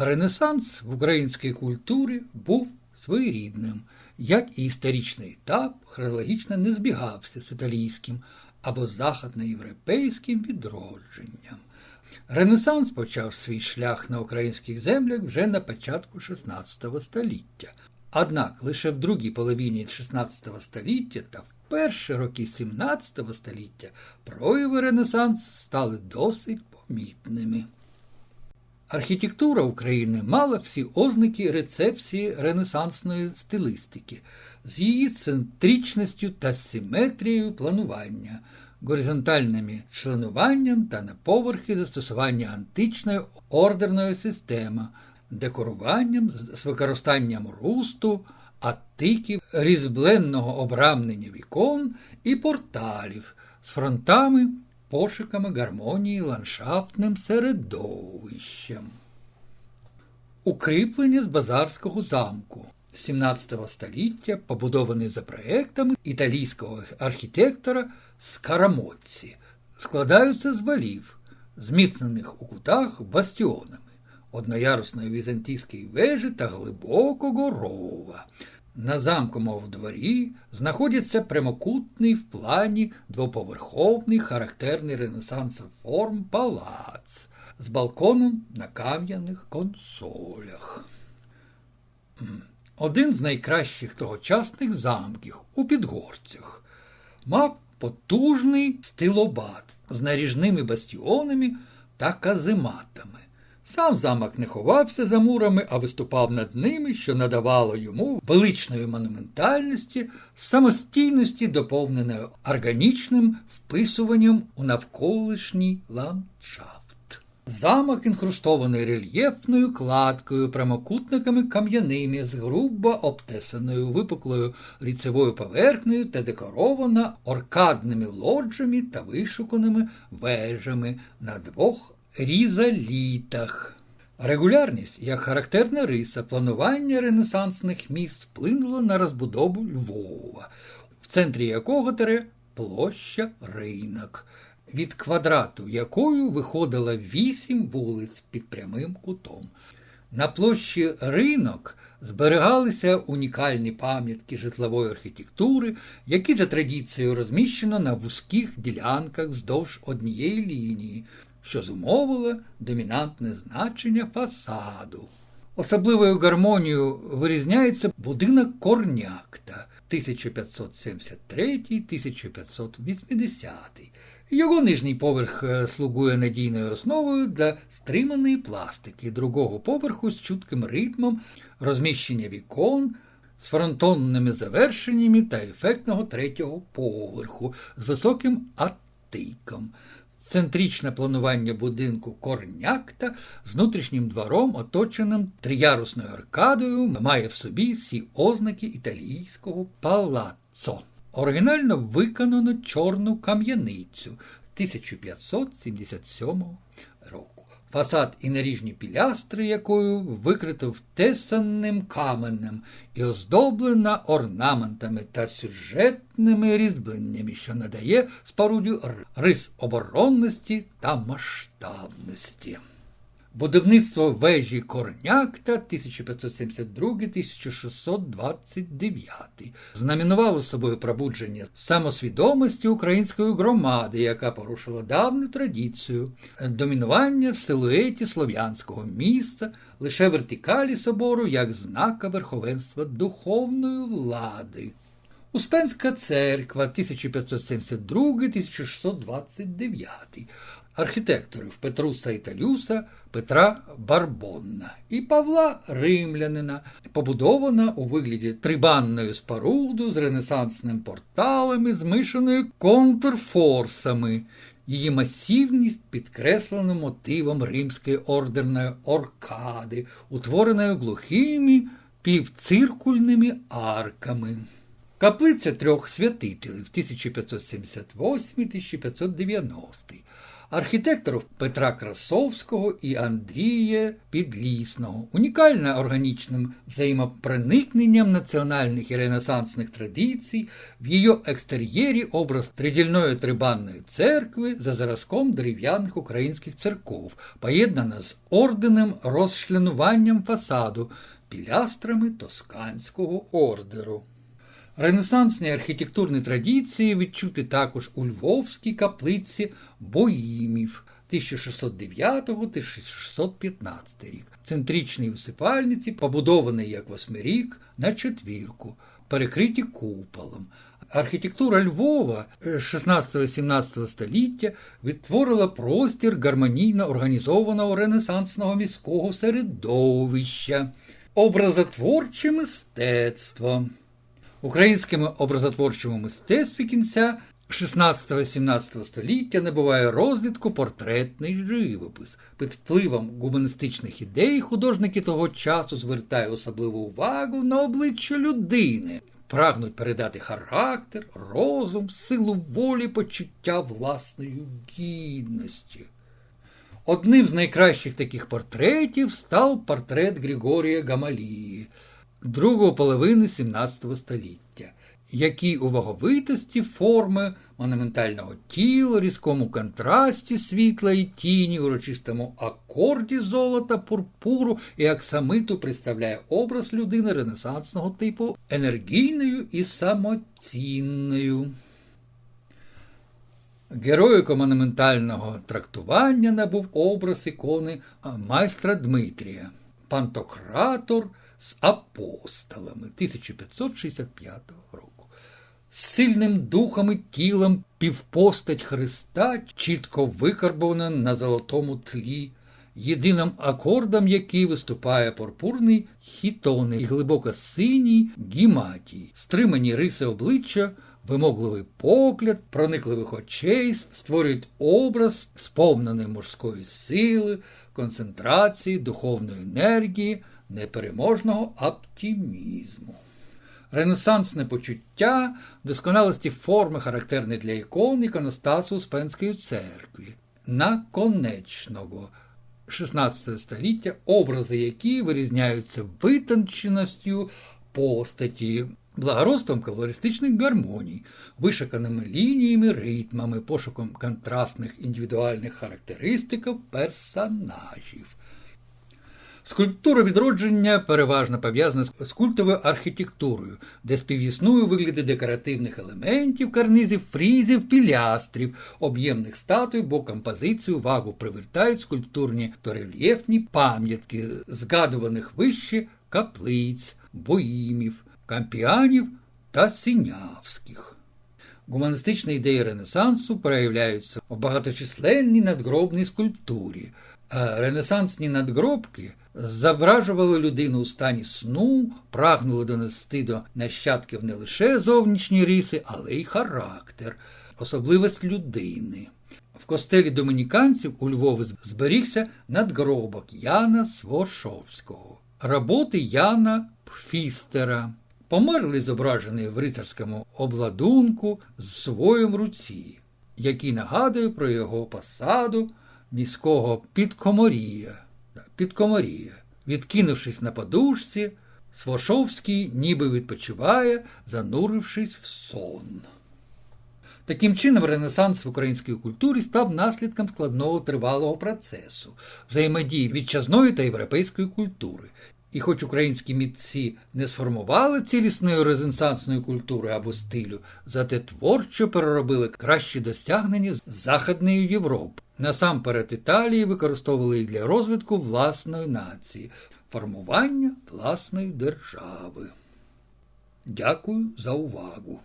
Ренесанс в українській культурі був своєрідним, як і історичний етап хронологічно не збігався з італійським або західноєвропейським відродженням. Ренесанс почав свій шлях на українських землях вже на початку XVI століття. Однак лише в другій половині XVI століття та в перші роки XVII століття прояви Ренесансу стали досить помітними. Архітектура України мала всі ознаки рецепції ренесансної стилістики з її центричністю та симетрією планування, горизонтальним членуванням та на поверхи застосування античної ордерної системи, декоруванням з використанням русту, атиків, різьбленного обрамлення вікон і порталів з фронтами пошуками гармонії ландшафтним середовищем. Укріплення з базарського замку 17 століття, побудований за проектами італійського архітектора Скарамоцці, складаються з валів, зміцнених у кутах бастіонами, одноярусної візантійської вежі та глибокого рова. На замковому дворі знаходиться прямокутний в плані двоповерховний характерний ренесансових форм палац з балконом на кам'яних консолях. Один з найкращих тогочасних замків у Підгорцях мав потужний стилобат з наріжними бастіонами та казематами. Сам замок не ховався за мурами, а виступав над ними, що надавало йому величної монументальності, самостійності, доповненої органічним вписуванням у навколишній ландшафт. Замок інхрустований рельєфною кладкою, прямокутниками кам'яними з грубо обтесаною випуклою ліцевою поверхнею та декорована оркадними лоджами та вишуканими вежами на двох різалітах. Регулярність як характерна риса планування ренесансних міст вплинуло на розбудову Львова, в центрі якого тере площа ринок, від квадрату якою виходило вісім вулиць під прямим кутом. На площі ринок зберігалися унікальні пам'ятки житлової архітектури, які за традицією розміщено на вузьких ділянках вздовж однієї лінії, що зумовило домінантне значення фасаду. Особливою гармонією вирізняється будинок Корнякта 1573-1580. Його нижній поверх е, слугує надійною основою для стриманої пластики, другого поверху з чутким ритмом розміщення вікон з фронтонними завершеннями та ефектного третього поверху з високим атиком. Центричне планування будинку корнякта з внутрішнім двором, оточеним триярусною аркадою, має в собі всі ознаки італійського палаццо. Оригінально виконано чорну кам'яницю 1577 року. Фасад і наріжні пілястри, якою викрито втесаним каменем і оздоблена орнаментами та сюжетними різьбленнями, що надає споруді рис оборонності та масштабності. Будівництво вежі Корнякта 1572-1629 знаменувало собою пробудження самосвідомості української громади, яка порушила давню традицію домінування в силуеті слов'янського міста лише вертикалі собору як знака верховенства духовної влади. Успенська церква 1572-1629 архітекторів Петруса Італюса, Петра Барбонна і Павла Римлянина, побудована у вигляді трибанної споруду з ренесансним порталами, змішаною контрфорсами. Її масивність підкреслена мотивом римської ордерної оркади, утвореною глухими півциркульними арками. Каплиця трьох святителів 1578-1590, архітекторів Петра Красовського і Андрія Підлісного, унікальна органічним взаємопроникненням національних і ренесансних традицій, в її екстер'єрі образ тридільної трибанної церкви за зразком дерев'яних українських церков, поєднана з орденним розчленуванням фасаду пілястрами тосканського ордеру. Ренесансні архітектурні традиції відчути також у Львовській каплиці Боїмів 1609-1615 рік. Центричній усипальниці, побудований як восьмирік на четвірку, перекриті куполом. Архітектура Львова 16-17 століття відтворила простір гармонійно організованого ренесансного міського середовища, образотворче мистецтво. Українському образотворчому мистецтві кінця 16-17 століття набуває розвідку портретний живопис. Під впливом гуманістичних ідей художники того часу звертають особливу увагу на обличчя людини, прагнуть передати характер, розум, силу волі, почуття власної гідності. Одним з найкращих таких портретів став портрет Григорія Гамалії другої половини 17 століття, який у ваговитості форми монументального тіла, різкому контрасті світла і тіні, урочистому акорді золота, пурпуру і аксамиту представляє образ людини ренесансного типу енергійною і самоцінною. Героїко монументального трактування набув образ ікони майстра Дмитрія, пантократор з апостолами 1565 року. З сильним духом і тілом півпостать Христа чітко викарбована на золотому тлі, єдиним акордом який виступає пурпурний хітони і глибоко синій гіматій, стримані риси обличчя. Вимогливий погляд, проникливих очей створюють образ сповнений мужської сили, концентрації, духовної енергії, непереможного оптимізму. Ренесансне почуття досконалості форми, характерні для ікон іконостасу Успенської церкви, наконечного 16 століття, образи які вирізняються витонченістю постаті, благородством колористичних гармоній, вишиканими лініями, ритмами, пошуком контрастних індивідуальних характеристик персонажів. Скульптура відродження переважно пов'язана з культовою архітектурою, де співіснує вигляди декоративних елементів, карнизів, фрізів, пілястрів, об'ємних статуй, бо композицію увагу привертають скульптурні та рельєфні пам'ятки, згадуваних вище каплиць, боїмів, кампіанів та синявських. Гуманістичні ідеї Ренесансу проявляються у багаточисленній надгробній скульптурі. А ренесансні надгробки зображували людину у стані сну, прагнули донести до нащадків не лише зовнішні риси, але й характер, особливість людини. В костелі домініканців у Львові зберігся надгробок Яна Свошовського, роботи Яна Пфістера. Померлий зображений в рицарському обладунку з своїм руці, який нагадує про його посаду міського підкоморія. Підкоморія. Відкинувшись на подушці, Свошовський ніби відпочиває, занурившись в сон. Таким чином, Ренесанс в українській культурі став наслідком складного тривалого процесу, взаємодії вітчазної та європейської культури. І хоч українські мітці не сформували цілісної ренесансної культури або стилю, зате творчо переробили кращі досягнення з Західної Європи. Насамперед Італії використовували їх для розвитку власної нації, формування власної держави. Дякую за увагу.